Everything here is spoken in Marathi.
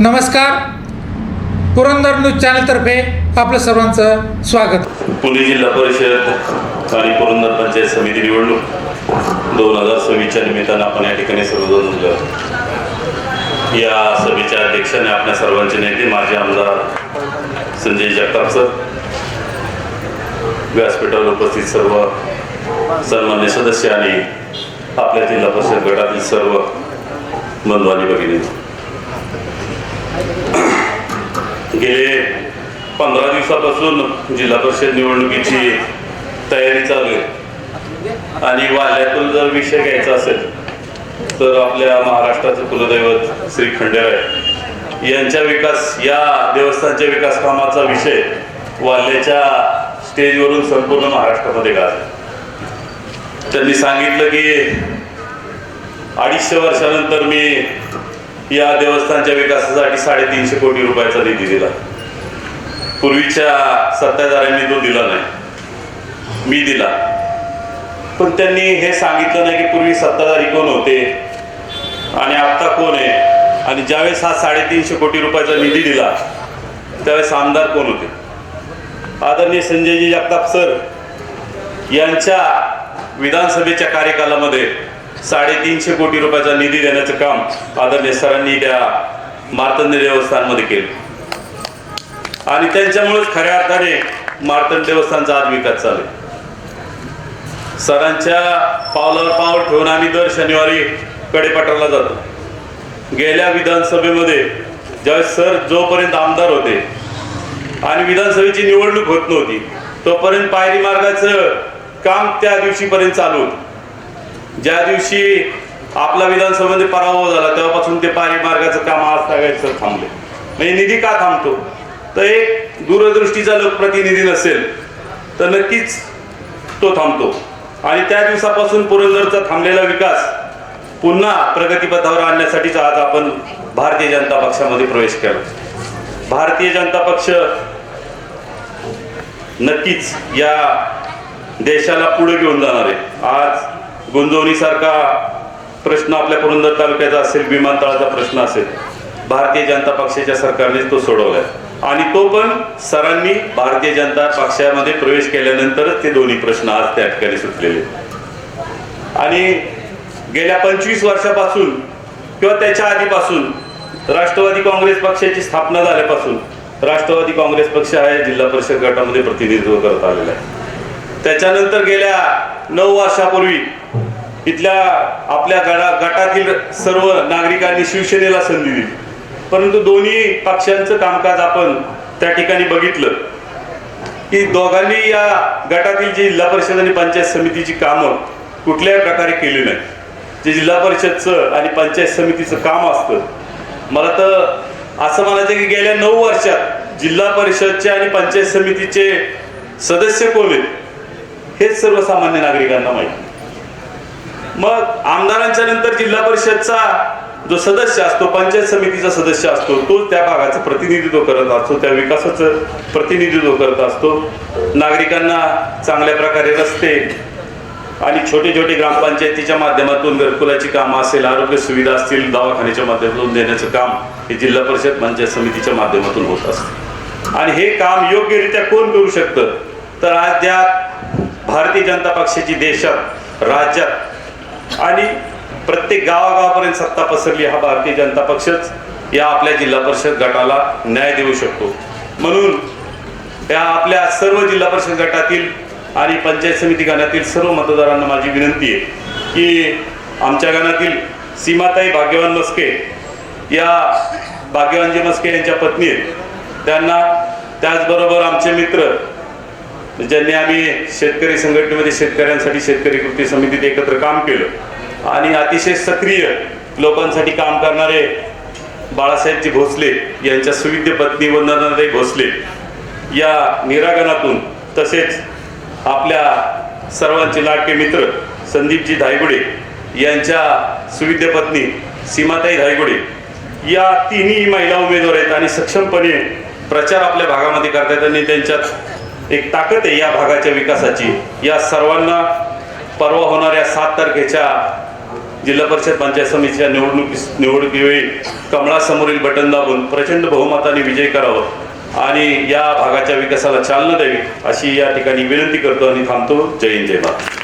नमस्कार. पुरंदर न्यूज चॅनलतर्फे आपलं सर्वांचं स्वागत. पुणे जिल्हा परिषद आणि पुरंदर पंचायत समिती निवडणूक दोन हजार सव्वीसच्या निमित्तानं आपण या ठिकाणी सर्वजण जमलो या सभेच्या अध्यक्षाने आपल्या सर्वांचे नेते माजी आमदार संजय जगताप सर व्यासपीठावर उपस्थित सर्व सन्मान्य सदस्य आणि आपल्या जिल्हा परिषद गटातील सर्व बंधू आणि भगिनी. गेले पंधरा दिवसापासून जिल्हा परिषद निवडणुकीची तयारी चालू आहे. आणि वाल्यातून जर विषय घ्यायचा असेल तर आपल्या महाराष्ट्राचं कुलदैवत श्री खंडेराय यांच्या विकास या देवस्थानच्या विकास कामाचा विषय वाल्याच्या स्टेजवरून संपूर्ण महाराष्ट्रामध्ये गाजला. त्यांनी सांगितलं की अडीचशे वर्षानंतर मी या देवस्थानच्या विकासासाठी साडेतीनशे कोटी रुपयाचा निधी दिला. पूर्वीच्या सत्ताधाऱ्यांनी तो दिला नाही. मी दिला. पण त्यांनी हे सांगितलं नाही की पूर्वी सत्ताधारी कोण होते आणि आता कोण आहे. आणि ज्यावेळेस हा साडेतीनशे कोटी रुपयाचा निधी दिला त्यावेळेस आमदार कोण होते? आदरणीय संजयजी जगताप सर यांच्या विधानसभेच्या कार्यकालामध्ये साडेतीनशे कोटी रुपयाचा निधी देण्याचं काम आदरणीय सरांनी त्या मार्तंड देवस्थानमध्ये केलं. आणि त्यांच्यामुळेच खऱ्या अर्थाने मार्तंड देवस्थानचा आज विकास चालू सरांच्या पावलावर पाऊल ठेवून आम्ही दर शनिवारी कडेपठारला जातो. गेल्या विधानसभेमध्ये ज्यावेळेस सर जोपर्यंत आमदार होते आणि विधानसभेची निवडणूक होत नव्हती तोपर्यंत पायरी मार्गाचं काम त्या दिवशीपर्यंत चालू होतं. ज्या दिवशी आपला विधानसभेमध्ये पराभव झाला तेव्हापासून ते पाणी मार्गाचं काम आज सगळ्याचं थांबले. म्हणजे निधी का थांबतो? तर एक दूरदृष्टीचा लोकप्रतिनिधी नसेल तर नक्कीच तो थांबतो. आणि त्या दिवसापासून पुरंदरचा थांबलेला विकास पुन्हा प्रगतीपथावर आणण्यासाठीच आज आपण भारतीय जनता पक्षामध्ये प्रवेश केला. भारतीय जनता पक्ष नक्कीच या देशाला पुढे घेऊन जाणार आहे. आज गुंजवणीसारखा प्रश्न आपल्या पुरंदर तालुक्याचा असेल विमानतळाचा प्रश्न असेल भारतीय जनता पक्षाच्या सरकारने तो सोडवलाय. आणि तो पण सरांनी भारतीय जनता पक्षामध्ये प्रवेश केल्यानंतरच ते दोन्ही प्रश्न आज त्या ठिकाणी सुटलेले. आणि गेल्या पंचवीस वर्षापासून किंवा त्याच्या आधीपासून राष्ट्रवादी काँग्रेस पक्षाची स्थापना झाल्यापासून राष्ट्रवादी काँग्रेस पक्ष हा जिल्हा परिषद गटामध्ये प्रतिनिधित्व करत आलेला आहे. त्याच्यानंतर गेल्या नऊ वर्षापूर्वी इथल्या आपल्या गडा गटातील सर्व नागरिकांनी शिवसेनेला संधी दिली. परंतु दोन्ही पक्षांचं कामकाज आपण त्या ठिकाणी बघितलं. की दोघांनी या गटातील जी जिल्हा परिषद आणि पंचायत समितीची कामं कुठल्याही प्रकारे केली नाही. जे जिल्हा परिषदचं आणि पंचायत समितीचं काम असतं. मला तर असं म्हणायचं की गेल्या नऊ वर्षात जिल्हा परिषदचे आणि पंचायत समितीचे सदस्य कोण आहेत? हेच सर्वसामान्य नागरिकांना माहिती. मग आमदारांच्या नंतर जिल्हा परिषदचा जो सदस्य असतो पंचायत समितीचा सदस्य असतो तो त्या भागाचं प्रतिनिधित्व करत असतो त्या विकासाचं प्रतिनिधित्व करत असतो. नागरिकांना चांगल्या प्रकारे रस्ते आणि छोटे छोटे ग्रामपंचायतीच्या माध्यमातून घरकुलाची कामं असेल आरोग्य सुविधा असतील दवाखान्याच्या माध्यमातून देण्याचं काम हे जिल्हा परिषद पंचायत समितीच्या माध्यमातून होत असतं. आणि हे काम योग्यरित्या कोण करू शकतं? तर आज त्या भारतीय जनता पक्षाची देशात राज्यात आणि प्रत्येक गावागावापर्यंत सत्ता पसरली हा भारतीय जनता पक्षच या आपल्या जिल्हा परिषद गटाला न्याय देऊ शकतो. म्हणून या आपल्या सर्व जिल्हा परिषद गटातील आणि पंचायत समिती गणातील सर्व मतदारांना माझी विनंती आहे की आमच्या गणातील सीमाताई भाग्यवान मस्के या भाग्यवानजी मस्के यांच्या पत्नी आहेत. त्यांना त्याचबरोबर आमचे मित्र ज्यांनी आम्ही शेतकरी संघटनेमध्ये शेतकऱ्यांसाठी शेतकरी कृती समितीत एकत्र काम केलं. आणि अतिशय सक्रिय लोकांसाठी काम करणारे बाळासाहेबजी भोसले यांच्या सुविद्य पत्नी वंदनाताई भोसले या निरागनातून तसेच आपल्या सर्वांचे लाडके मित्र संदीपजी धायगुडे यांच्या सुविद्य पत्नी सीमाताई धायगुडे या तिन्ही महिला उमेदवार आहेत आणि सक्षमपणे प्रचार आपल्या भागामध्ये करतायत आणि त्यांच्यात एक ताकद आहे या भागाच्या विकासाची. या सर्वांना परवा होणाऱ्या सात तारखेच्या जिल्हा परिषद पंचायत समितीच्या निवडणुकी निवडणुकीवेळी कमळासमोरील बटन दाबून प्रचंड बहुमताने विजय करावं आणि या भागाच्या विकासाला चालना द्यावी अशी या ठिकाणी विनंती करतो आणि थांबतो. जय हिंद जय भारत.